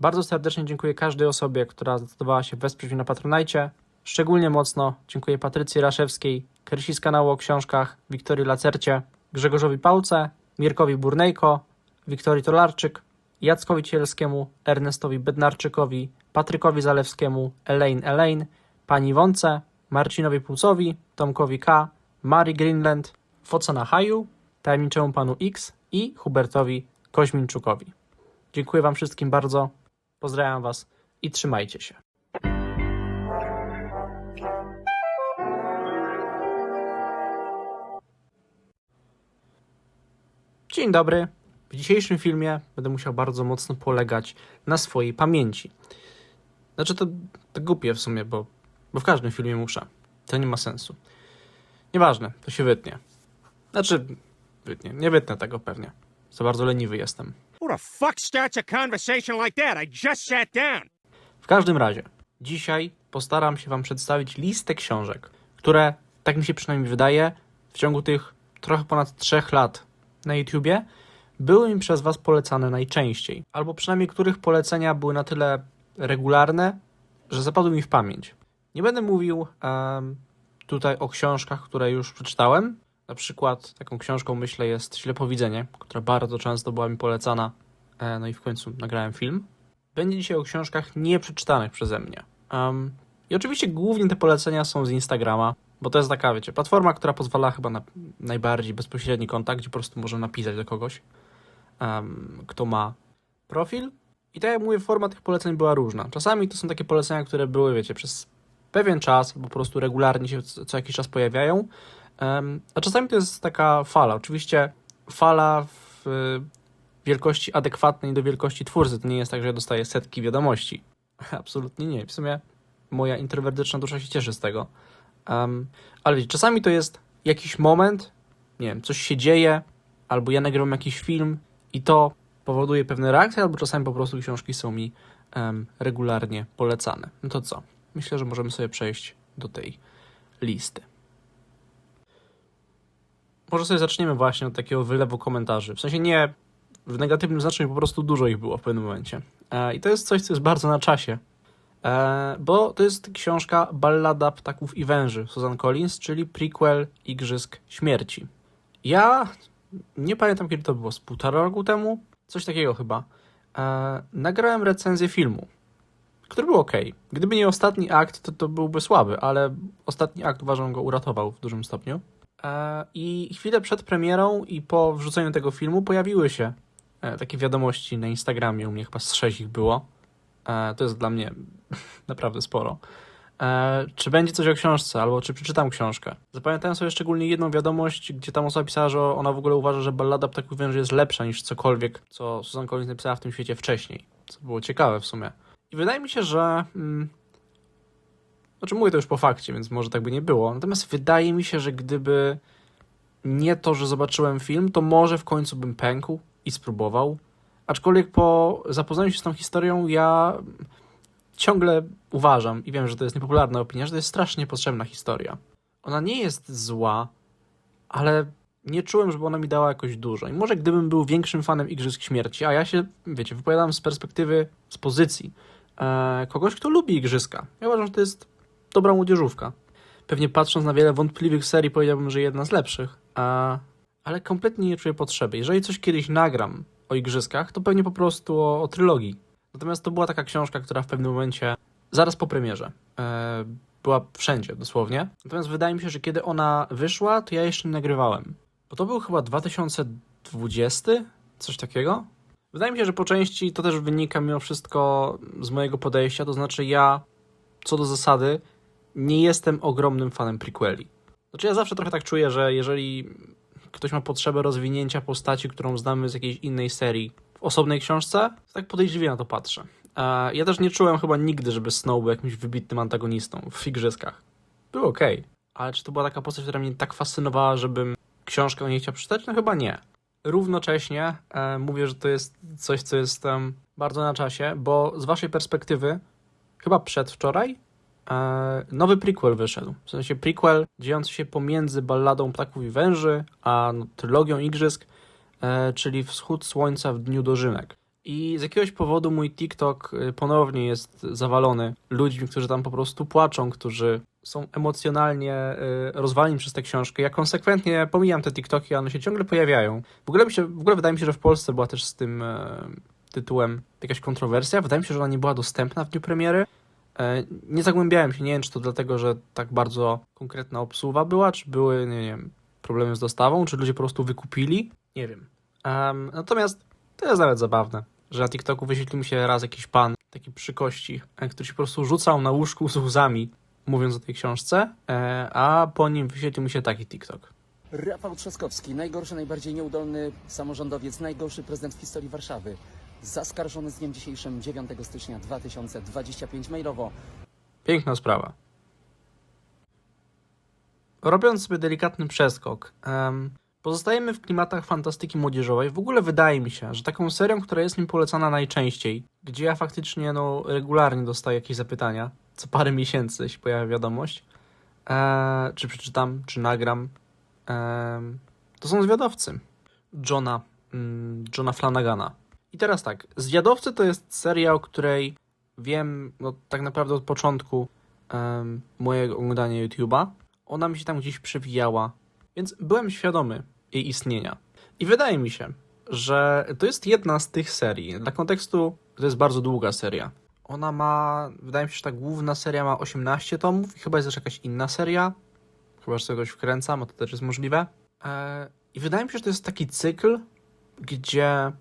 Bardzo serdecznie dziękuję każdej osobie, która zdecydowała się wesprzeć mnie na Patronajcie. Szczególnie mocno dziękuję Patrycji Raszewskiej, Krysi z kanału o książkach, Wiktorii Lacercie, Grzegorzowi Pałce, Mirkowi Burnejko, Wiktorii Tolarczyk, Jackowi Cielskiemu, Ernestowi Bednarczykowi, Patrykowi Zalewskiemu, Elaine Elaine, Pani Wące, Marcinowi Płucowi, Tomkowi K, Mari Greenland, Focena Haju, Tajemniczemu Panu X i Hubertowi Koźmińczukowi. Dziękuję Wam wszystkim bardzo, pozdrawiam Was i trzymajcie się. Dzień dobry. W dzisiejszym filmie będę musiał bardzo mocno polegać na swojej pamięci. Znaczy to, to głupie w sumie, bo, bo w każdym filmie muszę. To nie ma sensu. Nieważne, to się wytnie. Znaczy, wytnie. Nie wytnę tego pewnie. Za bardzo leniwy jestem. The fuck starts a conversation like that? I just sat down. W każdym razie, dzisiaj postaram się Wam przedstawić listę książek, które, tak mi się przynajmniej wydaje, w ciągu tych trochę ponad trzech lat na YouTubie były mi przez Was polecane najczęściej, albo przynajmniej których polecenia były na tyle regularne, że zapadły mi w pamięć. Nie będę mówił em, tutaj o książkach, które już przeczytałem. Na przykład taką książką, myślę, jest Ślepowidzenie, która bardzo często była mi polecana, e, no i w końcu nagrałem film. Będzie dzisiaj o książkach nieprzeczytanych przeze mnie. Um, I oczywiście głównie te polecenia są z Instagrama, bo to jest taka, wiecie, platforma, która pozwala chyba na najbardziej bezpośredni kontakt, gdzie po prostu możemy napisać do kogoś, um, kto ma profil. I tak jak mówię, forma tych poleceń była różna. Czasami to są takie polecenia, które były, wiecie, przez pewien czas, bo po prostu regularnie się co jakiś czas pojawiają. A czasami to jest taka fala. Oczywiście fala w wielkości adekwatnej do wielkości twórcy. To nie jest tak, że ja dostaję setki wiadomości. Absolutnie nie. W sumie moja introwertyczna dusza się cieszy z tego. Ale wiecie, czasami to jest jakiś moment, nie wiem, coś się dzieje, albo ja nagrywam jakiś film i to powoduje pewne reakcje, albo czasami po prostu książki są mi regularnie polecane. No to co? Myślę, że możemy sobie przejść do tej listy. Może sobie zaczniemy właśnie od takiego wylewu komentarzy. W sensie nie w negatywnym znaczeniu, po prostu dużo ich było w pewnym momencie. E, I to jest coś, co jest bardzo na czasie, e, bo to jest książka Ballada Ptaków i Węży Susan Collins, czyli prequel Igrzysk Śmierci. Ja nie pamiętam, kiedy to było, z półtora roku temu? Coś takiego chyba. E, nagrałem recenzję filmu, który był ok. Gdyby nie ostatni akt, to, to byłby słaby, ale ostatni akt uważam go uratował w dużym stopniu. E, I chwilę przed premierą i po wrzuceniu tego filmu pojawiły się e, takie wiadomości na Instagramie, u mnie chyba z sześć ich było. E, To jest dla mnie naprawdę sporo. Czy będzie coś o książce, albo czy przeczytam książkę? Zapamiętałem sobie szczególnie jedną wiadomość, gdzie tam osoba pisała, że ona w ogóle uważa, że Ballada Ptaków Węży jest lepsza niż cokolwiek, co Susan Collins napisała w tym świecie wcześniej. Co było ciekawe w sumie. I wydaje mi się, że... Mm, znaczy mówię to już po fakcie, więc może tak by nie było. Natomiast wydaje mi się, że gdyby nie to, że zobaczyłem film, to może w końcu bym pękł i spróbował. Aczkolwiek po zapoznaniu się z tą historią, ja ciągle uważam i wiem, że to jest niepopularna opinia, że to jest strasznie potrzebna historia. Ona nie jest zła, ale nie czułem, żeby ona mi dała jakoś dużo. I może gdybym był większym fanem Igrzysk Śmierci, a ja się, wiecie, wypowiadam z perspektywy, z pozycji e, kogoś, kto lubi Igrzyska. Ja uważam, że to jest dobra młodzieżówka. Pewnie patrząc na wiele wątpliwych serii, powiedziałbym, że jedna z lepszych. A, ale kompletnie nie czuję potrzeby. Jeżeli coś kiedyś nagram o igrzyskach, to pewnie po prostu o, o trylogii. Natomiast to była taka książka, która w pewnym momencie, zaraz po premierze, e, była wszędzie dosłownie. Natomiast wydaje mi się, że kiedy ona wyszła, to ja jeszcze nie nagrywałem. Bo to był chyba 2020, coś takiego. Wydaje mi się, że po części to też wynika mimo wszystko z mojego podejścia, to znaczy ja co do zasady, nie jestem ogromnym fanem prequeli. Znaczy ja zawsze trochę tak czuję, że jeżeli ktoś ma potrzebę rozwinięcia postaci, którą znamy z jakiejś innej serii w osobnej książce, to tak podejrzliwie na to patrzę. Ja też nie czułem chyba nigdy, żeby Snow był jakimś wybitnym antagonistą w Igrzyskach. Był okej. Ale czy to była taka postać, która mnie tak fascynowała, żebym książkę o niej chciał przeczytać? No chyba nie. Równocześnie e, mówię, że to jest coś, co jest em, bardzo na czasie, bo z waszej perspektywy chyba przedwczoraj, nowy prequel wyszedł. W sensie prequel dziejący się pomiędzy balladą Ptaków i Węży, a trylogią Igrzysk, e, czyli Wschód Słońca w Dniu Dożynek. I z jakiegoś powodu mój TikTok y, ponownie jest zawalony ludźmi, którzy tam po prostu płaczą, którzy są emocjonalnie y, rozwaleni przez tę książkę. Ja konsekwentnie pomijam te TikToki, one się ciągle pojawiają. W ogóle, mi się, w ogóle wydaje mi się, że w Polsce była też z tym e, tytułem jakaś kontrowersja. Wydaje mi się, że ona nie była dostępna w dniu premiery. E, Nie zagłębiałem się, nie wiem, czy to dlatego, że tak bardzo konkretna obsługa była, czy były, nie wiem, problemy z dostawą, czy ludzie po prostu wykupili. Nie wiem. Em, natomiast to jest nawet zabawne, że na TikToku wyświetlił mi się raz jakiś pan, taki przy kości, e, który się po prostu rzucał na łóżku z łzami, mówiąc o tej książce, e, a po nim wyświetlił mi się taki TikTok. Rafał Trzaskowski, najgorszy, najbardziej nieudolny samorządowiec, najgorszy prezydent w historii Warszawy. Zaskarżony z dniem dzisiejszym 9 stycznia 2025 mailowo. Piękna sprawa. Robiąc sobie delikatny przeskok, em, pozostajemy w klimatach fantastyki młodzieżowej. W ogóle wydaje mi się, że taką serią, która jest mi polecana najczęściej, gdzie ja faktycznie no, regularnie dostaję jakieś zapytania, co parę miesięcy się pojawia wiadomość, e, czy przeczytam, czy nagram, to są zwiadowcy. Johna, mm, Johna Flanagana. I teraz tak, Zwiadowcy to jest seria, o której wiem no, tak naprawdę od początku em, mojego oglądania YouTube'a. Ona mi się tam gdzieś przewijała, więc byłem świadomy jej istnienia. I wydaje mi się, że to jest jedna z tych serii. Dla kontekstu to jest bardzo długa seria. Ona ma, wydaje mi się, że ta główna seria ma 18 tomów i chyba jest też jakaś inna seria. Chyba, że sobie coś wkręcam, a to też jest możliwe. E, I wydaje mi się, że to jest taki cykl, gdzie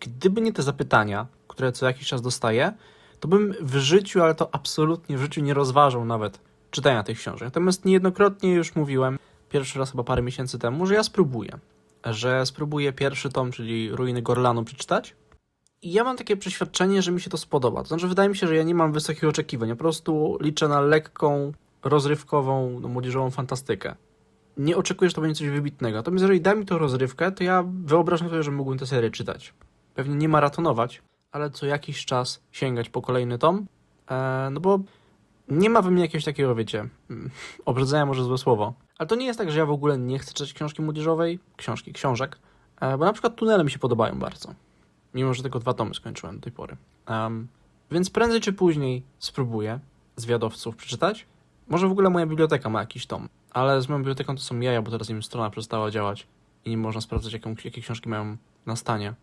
gdyby nie te zapytania, które co jakiś czas dostaję, to bym w życiu, ale to absolutnie w życiu nie rozważał nawet czytania tych książek. Natomiast niejednokrotnie już mówiłem, pierwszy raz chyba parę miesięcy temu, że ja spróbuję. Że spróbuję pierwszy tom, czyli Ruiny Gorlanu przeczytać. I ja mam takie przeświadczenie, że mi się to spodoba. To znaczy, wydaje mi się, że ja nie mam wysokich oczekiwań. Ja po prostu liczę na lekką, rozrywkową, no, młodzieżową fantastykę. Nie oczekuję, że to będzie coś wybitnego. Natomiast jeżeli da mi to rozrywkę, to ja wyobrażam sobie, że mógłbym tę serię czytać. Pewnie nie maratonować, ale co jakiś czas sięgać po kolejny tom. E, no bo nie ma we mnie jakiegoś takiego, wiecie, mm, obrzydzenia może złe słowo. Ale to nie jest tak, że ja w ogóle nie chcę czytać książki młodzieżowej, książki, książek, e, bo na przykład tunele mi się podobają bardzo. Mimo, że tylko dwa tomy skończyłem do tej pory. Em, więc prędzej czy później spróbuję zwiadowców przeczytać. Może w ogóle moja biblioteka ma jakiś tom, ale z moją biblioteką to są jaja, bo teraz im strona przestała działać i nie można sprawdzać, jaką, jakie książki mają na stanie.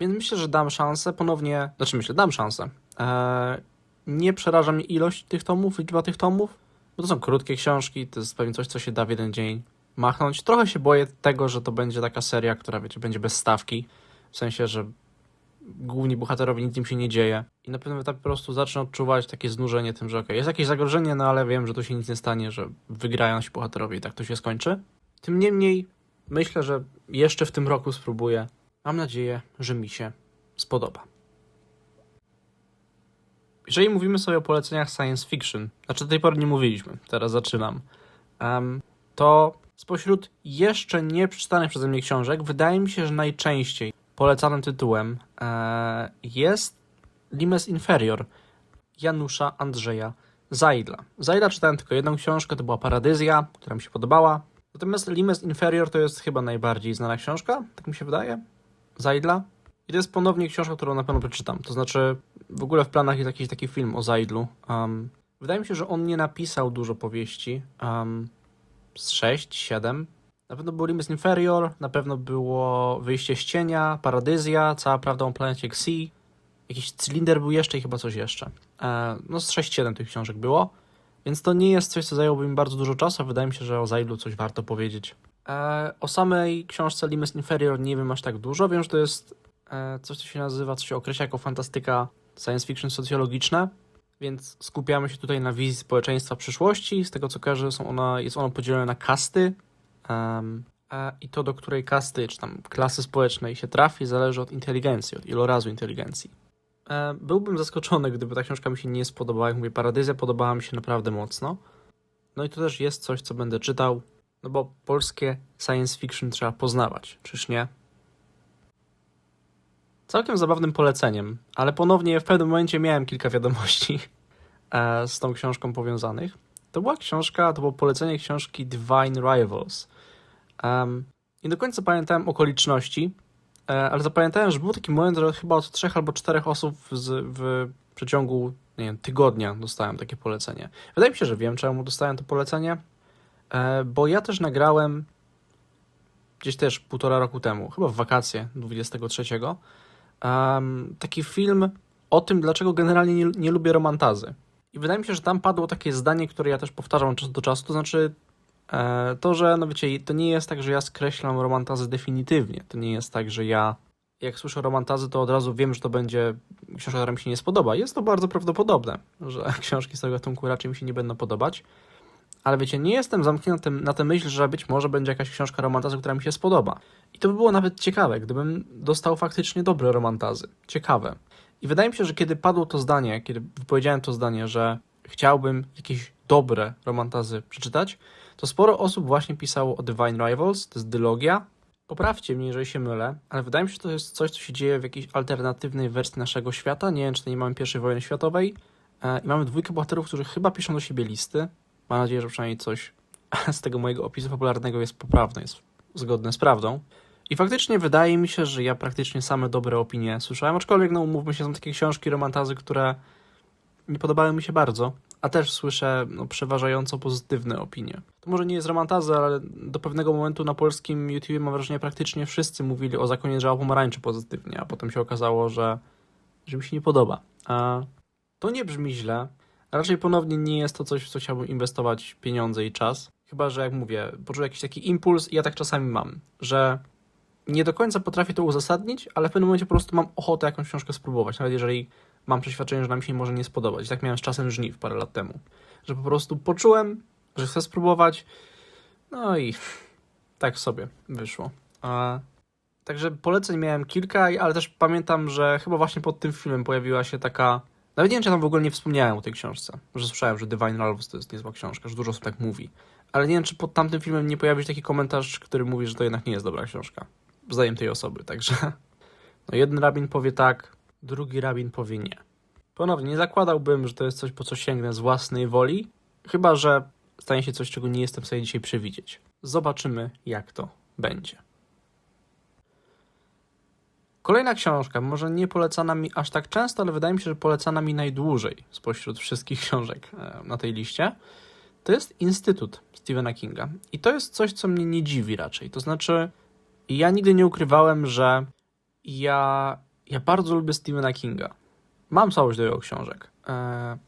Więc myślę, że dam szansę ponownie. Znaczy, myślę, dam szansę. Eee, nie przeraża mnie ilość tych tomów, liczba tych tomów, bo to są krótkie książki, to jest pewnie coś, co się da w jeden dzień machnąć. Trochę się boję tego, że to będzie taka seria, która, wiecie, będzie bez stawki. W sensie, że główni bohaterowie nic im się nie dzieje. I na pewnym etapie po prostu zacznę odczuwać takie znużenie tym, że okej, jest jakieś zagrożenie, no ale wiem, że tu się nic nie stanie, że wygrają nasi bohaterowie i tak to się skończy. Tym niemniej, myślę, że jeszcze w tym roku spróbuję. Mam nadzieję, że mi się spodoba. Jeżeli mówimy sobie o poleceniach science fiction, znaczy do tej pory nie mówiliśmy, teraz zaczynam, em, to spośród jeszcze nie przeczytanych przeze mnie książek, wydaje mi się, że najczęściej polecanym tytułem e, jest Limes Inferior Janusza Andrzeja Zajdla. Zajdla czytałem tylko jedną książkę, to była Paradyzja, która mi się podobała. Natomiast Limes Inferior to jest chyba najbardziej znana książka, tak mi się wydaje, Zajdla. I to jest ponownie książka, którą na pewno przeczytam. To znaczy, w ogóle w planach jest jakiś taki film o Zajdlu. Um, wydaje mi się, że on nie napisał dużo powieści. Um, z 6, 7. Na pewno był Limes Inferior, na pewno było Wyjście z cienia, Paradyzja, Cała prawda o planecie Xi. Jakiś cylinder był jeszcze i chyba coś jeszcze. E, no z 6-7 tych książek było. Więc to nie jest coś, co zajęłoby mi bardzo dużo czasu. Wydaje mi się, że o Zajdlu coś warto powiedzieć. E, o samej książce Limes Inferior nie wiem aż tak dużo. Wiem, że to jest e, coś, co się nazywa, co się określa jako fantastyka science fiction socjologiczna. Więc skupiamy się tutaj na wizji społeczeństwa przyszłości. Z tego co kojarzę, ona, jest ono podzielone na kasty. e, I to, do której kasty, czy tam klasy społecznej się trafi, zależy od inteligencji, od ilorazu inteligencji. E, byłbym zaskoczony, gdyby ta książka mi się nie spodobała. Jak mówię, Paradyzja podobała mi się naprawdę mocno. No i to też jest coś, co będę czytał, no bo polskie science fiction trzeba poznawać, czyż nie? Całkiem zabawnym poleceniem, ale ponownie w pewnym momencie miałem kilka wiadomości e, z tą książką powiązanych. To była książka, to było polecenie książki Divine Rivals. Um, nie do końca pamiętałem okoliczności, E, ale zapamiętałem, że był taki moment, że chyba od trzech albo czterech osób z, w przeciągu nie wiem, tygodnia dostałem takie polecenie. Wydaje mi się, że wiem, czemu dostałem to polecenie, bo ja też nagrałem gdzieś też półtora roku temu, chyba w wakacje 23, em, taki film o tym, dlaczego generalnie nie, nie lubię romantazy. I wydaje mi się, że tam padło takie zdanie, które ja też powtarzam od czasu do czasu, to znaczy e, to, że no wiecie, to nie jest tak, że ja skreślam romantazy definitywnie. To nie jest tak, że ja jak słyszę romantazy, to od razu wiem, że to będzie książka, która mi się nie spodoba. Jest to bardzo prawdopodobne, że książki z tego gatunku raczej mi się nie będą podobać. Ale wiecie, nie jestem zamknięty na tę myśl, że być może będzie jakaś książka romantazy, która mi się spodoba. I to by było nawet ciekawe, gdybym dostał faktycznie dobre romantazy. Ciekawe. I wydaje mi się, że kiedy padło to zdanie, kiedy wypowiedziałem to zdanie, że chciałbym jakieś dobre romantazy przeczytać, to sporo osób właśnie pisało o Divine Rivals, to jest dylogia. Poprawcie mnie, jeżeli się mylę, ale wydaje mi się, że to jest coś, co się dzieje w jakiejś alternatywnej wersji naszego świata. Nie wiem, czy nie mamy pierwszej wojny światowej. E, I mamy dwójkę bohaterów, którzy chyba piszą do siebie listy. Mam nadzieję, że przynajmniej coś z tego mojego opisu popularnego jest poprawne, jest zgodne z prawdą. I faktycznie wydaje mi się, że ja praktycznie same dobre opinie słyszałem, aczkolwiek no umówmy się, są takie książki, romantazy, które nie podobały mi się bardzo, a też słyszę no, przeważająco pozytywne opinie. To może nie jest romantaza, ale do pewnego momentu na polskim YouTube mam wrażenie, praktycznie wszyscy mówili o zakonie drzewa pomarańczy pozytywnie, a potem się okazało, że, że mi się nie podoba. A to nie brzmi źle, raczej ponownie nie jest to coś, w co chciałbym inwestować pieniądze i czas. Chyba, że jak mówię, poczułem jakiś taki impuls i ja tak czasami mam, że nie do końca potrafię to uzasadnić, ale w pewnym momencie po prostu mam ochotę jakąś książkę spróbować, nawet jeżeli mam przeświadczenie, że nam się może nie spodobać. I tak miałem z czasem żniw parę lat temu, że po prostu poczułem, że chcę spróbować, no i tak sobie wyszło. A, także poleceń miałem kilka, ale też pamiętam, że chyba właśnie pod tym filmem pojawiła się taka nawet nie wiem, czy tam w ogóle nie wspomniałem o tej książce. Że słyszałem, że Divine Rivals to jest niezła książka, że dużo osób tak mówi. Ale nie wiem, czy pod tamtym filmem nie pojawił się taki komentarz, który mówi, że to jednak nie jest dobra książka. Zdaniem tej osoby, także... No jeden rabin powie tak, drugi rabin powie nie. Ponownie, nie zakładałbym, że to jest coś, po co sięgnę z własnej woli, chyba, że stanie się coś, czego nie jestem w stanie dzisiaj przewidzieć. Zobaczymy, jak to będzie. Kolejna książka, może nie polecana mi aż tak często, ale wydaje mi się, że polecana mi najdłużej spośród wszystkich książek e, na tej liście, to jest Instytut Stephena Kinga. I to jest coś, co mnie nie dziwi raczej. To znaczy, ja nigdy nie ukrywałem, że ja, ja bardzo lubię Stephena Kinga. Mam słabość do jego książek. E,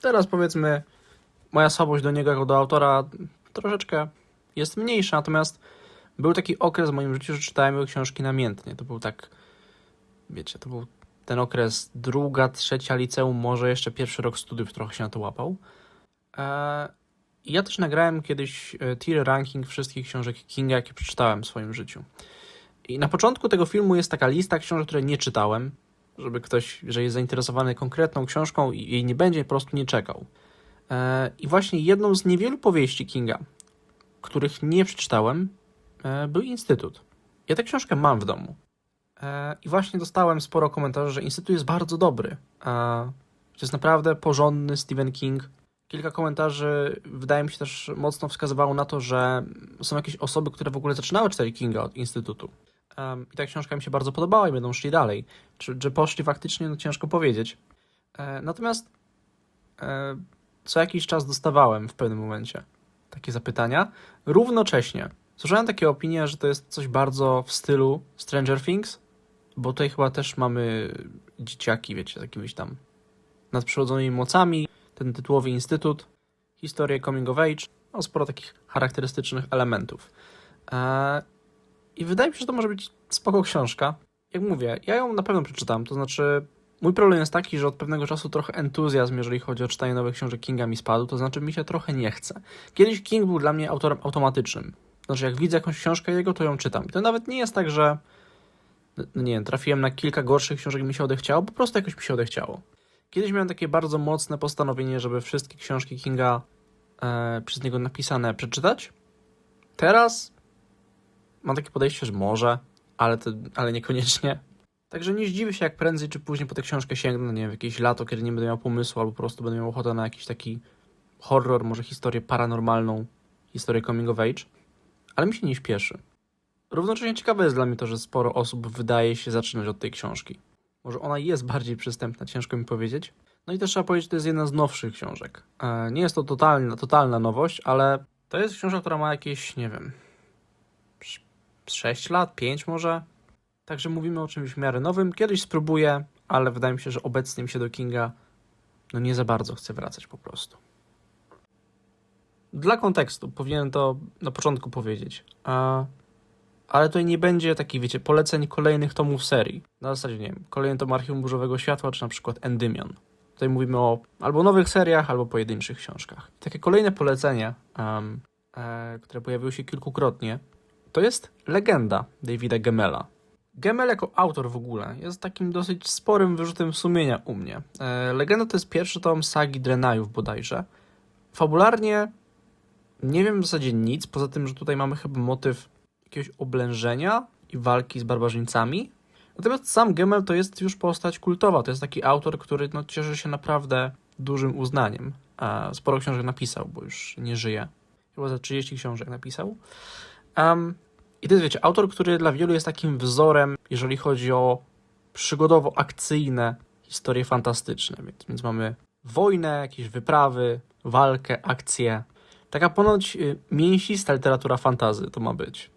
teraz powiedzmy, moja słabość do niego jako do autora troszeczkę jest mniejsza, natomiast był taki okres w moim życiu, że czytałem jego książki namiętnie. To był tak, wiecie, to był ten okres druga, trzecia liceum, może jeszcze pierwszy rok studiów trochę się na to łapał. E, ja też nagrałem kiedyś e, tier ranking wszystkich książek Kinga, jakie przeczytałem w swoim życiu. I na początku tego filmu jest taka lista książek, które nie czytałem, żeby ktoś, że jest zainteresowany konkretną książką i jej nie będzie, po prostu nie czekał. E, I właśnie jedną z niewielu powieści Kinga, których nie przeczytałem, był Instytut. Ja tę książkę mam w domu. E, I właśnie dostałem sporo komentarzy, że Instytut jest bardzo dobry. E, To jest naprawdę porządny Stephen King. Kilka komentarzy, wydaje mi się, też mocno wskazywało na to, że są jakieś osoby, które w ogóle zaczynały czytać Kinga od Instytutu. Um, I ta książka mi się bardzo podobała i będą szli dalej. Czy, czy poszli faktycznie, no ciężko powiedzieć. E, natomiast e, co jakiś czas dostawałem w pewnym momencie takie zapytania. Równocześnie słyszałem takie opinie, że to jest coś bardzo w stylu Stranger Things, bo tutaj chyba też mamy dzieciaki, wiecie, z jakimiś tam nadprzyrodzonymi mocami, ten tytułowy instytut, historię coming of age, no sporo takich charakterystycznych elementów. Eee, I wydaje mi się, że to może być spoko książka. Jak mówię, ja ją na pewno przeczytam, to znaczy mój problem jest taki, że od pewnego czasu trochę entuzjazm, jeżeli chodzi o czytanie nowych książek Kinga mi spadł, to znaczy mi się trochę nie chce. Kiedyś King był dla mnie autorem automatycznym. Znaczy jak widzę jakąś książkę jego, to ją czytam. I to nawet nie jest tak, że no nie wiem, trafiłem na kilka gorszych książek mi się odechciało, po prostu jakoś mi się odechciało. Kiedyś miałem takie bardzo mocne postanowienie, żeby wszystkie książki Kinga e, przez niego napisane przeczytać. Teraz mam takie podejście, że może, ale, to, ale niekoniecznie. Także nie zdziwię się, jak prędzej czy później po tę książkę sięgnę, nie wiem, w jakieś lato, kiedy nie będę miał pomysłu, albo po prostu będę miał ochotę na jakiś taki horror, może historię paranormalną, historię coming of age. Ale mi się nie śpieszy. Równocześnie ciekawe jest dla mnie to, że sporo osób wydaje się zaczynać od tej książki. Może ona jest bardziej przystępna, ciężko mi powiedzieć. No i też trzeba powiedzieć, że to jest jedna z nowszych książek. E, Nie jest to totalna, totalna nowość, ale to jest książka, która ma jakieś, nie wiem, 6 lat, 5 może. Także mówimy o czymś w miarę nowym. Kiedyś spróbuję, ale wydaje mi się, że obecnie mi się do Kinga no nie za bardzo chce wracać po prostu. Dla kontekstu powinienem to na początku powiedzieć. A, ale tutaj nie będzie takich, wiecie, poleceń kolejnych tomów serii. Na zasadzie, nie wiem, kolejny tom Archiwum Burzowego Światła, czy na przykład Endymion. Tutaj mówimy o albo nowych seriach, albo pojedynczych książkach. Takie kolejne polecenie, em, e, które pojawiły się kilkukrotnie, to jest legenda Davida Gemela. Gemel jako autor w ogóle jest takim dosyć sporym wyrzutem sumienia u mnie. E, legenda to jest pierwszy tom sagi Drenajów bodajże. Fabularnie nie wiem w zasadzie nic, poza tym, że tutaj mamy chyba motyw jakiegoś oblężenia i walki z barbarzyńcami. Natomiast sam Gemel to jest już postać kultowa. To jest taki autor, który no, cieszy się naprawdę dużym uznaniem. Sporo książek napisał, bo już nie żyje. Chyba za 30 książek napisał. Um, I to jest, wiecie, autor, który dla wielu jest takim wzorem, jeżeli chodzi o przygodowo-akcyjne historie fantastyczne. Więc, więc mamy wojnę, jakieś wyprawy, walkę, akcje. Taka ponoć y, mięsista literatura fantazy to ma być.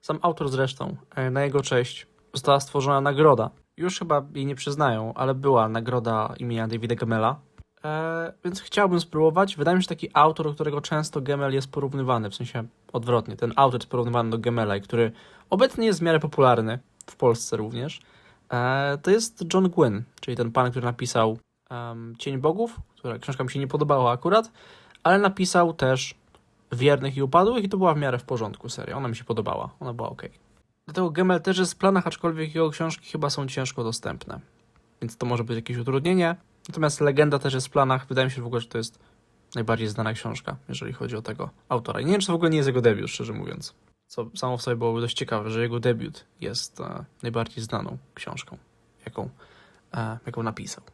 Sam autor zresztą, e, na jego cześć, została stworzona nagroda. Już chyba jej nie przyznają, ale była nagroda imienia Davida Gemela. E, więc chciałbym spróbować. Wydaje mi się, że taki autor, do którego często Gemel jest porównywany, w sensie odwrotnie. Ten autor jest porównywany do Gemela, i który obecnie jest w miarę popularny, w Polsce również. E, to jest John Gwynn, czyli ten pan, który napisał em, Cień Bogów, która książka mi się nie podobała akurat, ale napisał też Wiernych i Upadłych i to była w miarę w porządku seria. Ona mi się podobała, ona była ok. Dlatego Gemel też jest w planach, aczkolwiek jego książki chyba są ciężko dostępne. Więc to może być jakieś utrudnienie. Natomiast Legenda też jest w planach. Wydaje mi się w ogóle, że to jest najbardziej znana książka, jeżeli chodzi o tego autora. I nie wiem, czy to w ogóle nie jest jego debiut, szczerze mówiąc. Co samo w sobie byłoby dość ciekawe, że jego debiut jest e, najbardziej znaną książką, jaką, e, jaką napisał.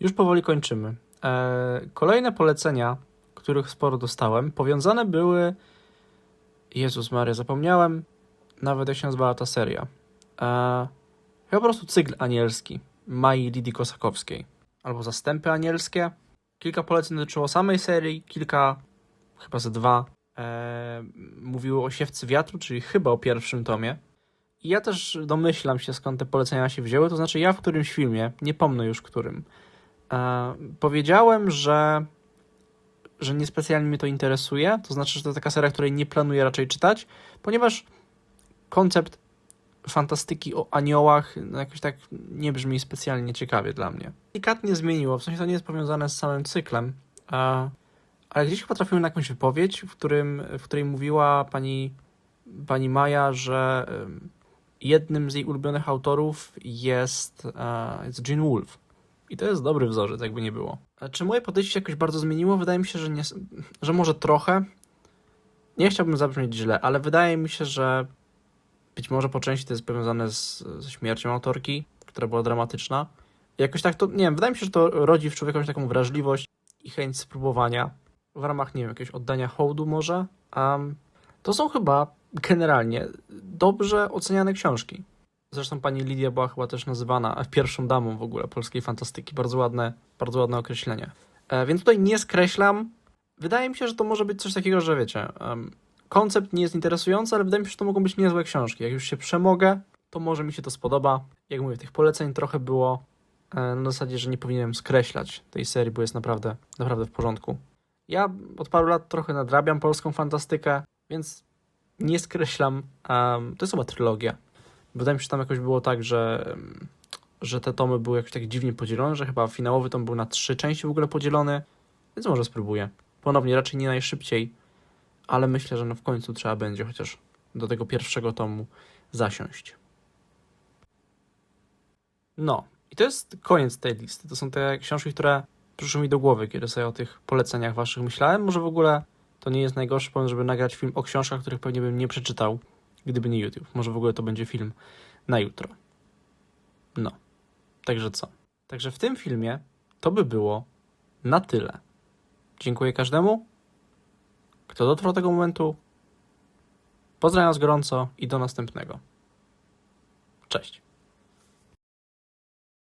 Już powoli kończymy. E, kolejne polecenia, których sporo dostałem, powiązane były. Jezus Maria, zapomniałem nawet jak się nazywała ta seria. E, chyba po prostu cykl anielski Mai Lidii Kosakowskiej. Albo zastępy anielskie. Kilka poleceń dotyczyło samej serii, kilka, chyba ze dwa, e, mówiły o Siewcy Wiatru, czyli chyba o pierwszym tomie. I ja też domyślam się, skąd te polecenia się wzięły, to znaczy ja w którymś filmie, nie pomnę już którym, e, powiedziałem, że że niespecjalnie mnie to interesuje, to znaczy, że to taka seria, której nie planuję raczej czytać, ponieważ koncept fantastyki o aniołach no jakoś tak nie brzmi specjalnie ciekawie dla mnie. Delikatnie zmieniło, w sensie to nie jest powiązane z samym cyklem, a, ale gdzieś chyba trafiłem na jakąś wypowiedź, w, którym, w której mówiła pani, pani Maja, że jednym z jej ulubionych autorów jest, e, jest Gene Wolfe. I to jest dobry wzorzec, jakby nie było. Czy moje podejście się jakoś bardzo zmieniło? Wydaje mi się, że, nie, że może trochę. Nie chciałbym zabrzmieć źle, ale wydaje mi się, że być może po części to jest powiązane z, ze śmiercią autorki, która była dramatyczna. Jakoś tak to, nie wiem, wydaje mi się, że to rodzi w człowieku taką wrażliwość i chęć spróbowania w ramach, nie wiem, jakiegoś oddania hołdu może. Um, to są chyba generalnie dobrze oceniane książki. Zresztą pani Lidia była chyba też nazywana pierwszą damą w ogóle polskiej fantastyki. Bardzo ładne, bardzo ładne określenie. E, więc tutaj nie skreślam. Wydaje mi się, że to może być coś takiego, że wiecie, koncept nie jest interesujący, ale wydaje mi się, że to mogą być niezłe książki. Jak już się przemogę, to może mi się to spodoba. Jak mówię, tych poleceń trochę było e, na zasadzie, że nie powinienem skreślać tej serii, bo jest naprawdę, naprawdę w porządku. Ja od paru lat trochę nadrabiam polską fantastykę, więc nie skreślam. to jest chyba trylogia. Wydaje mi się, że tam jakoś było tak, że, że te tomy były jakoś tak dziwnie podzielone, że chyba finałowy tom był na trzy części w ogóle podzielony, więc może spróbuję. Ponownie, raczej nie najszybciej, ale myślę, że no w końcu trzeba będzie chociaż do tego pierwszego tomu zasiąść. No, i to jest koniec tej listy. To są te książki, które przyszły mi do głowy, kiedy sobie o tych poleceniach waszych myślałem. Może w ogóle to nie jest najgorszy pomysł, żeby nagrać film o książkach, których pewnie bym nie przeczytał, gdyby nie YouTube. Może w ogóle to będzie film na jutro. No, także co? Także w tym filmie to by było na tyle. Dziękuję każdemu, kto dotrwał do tego momentu. Pozdrawiam Was gorąco i do następnego. Cześć.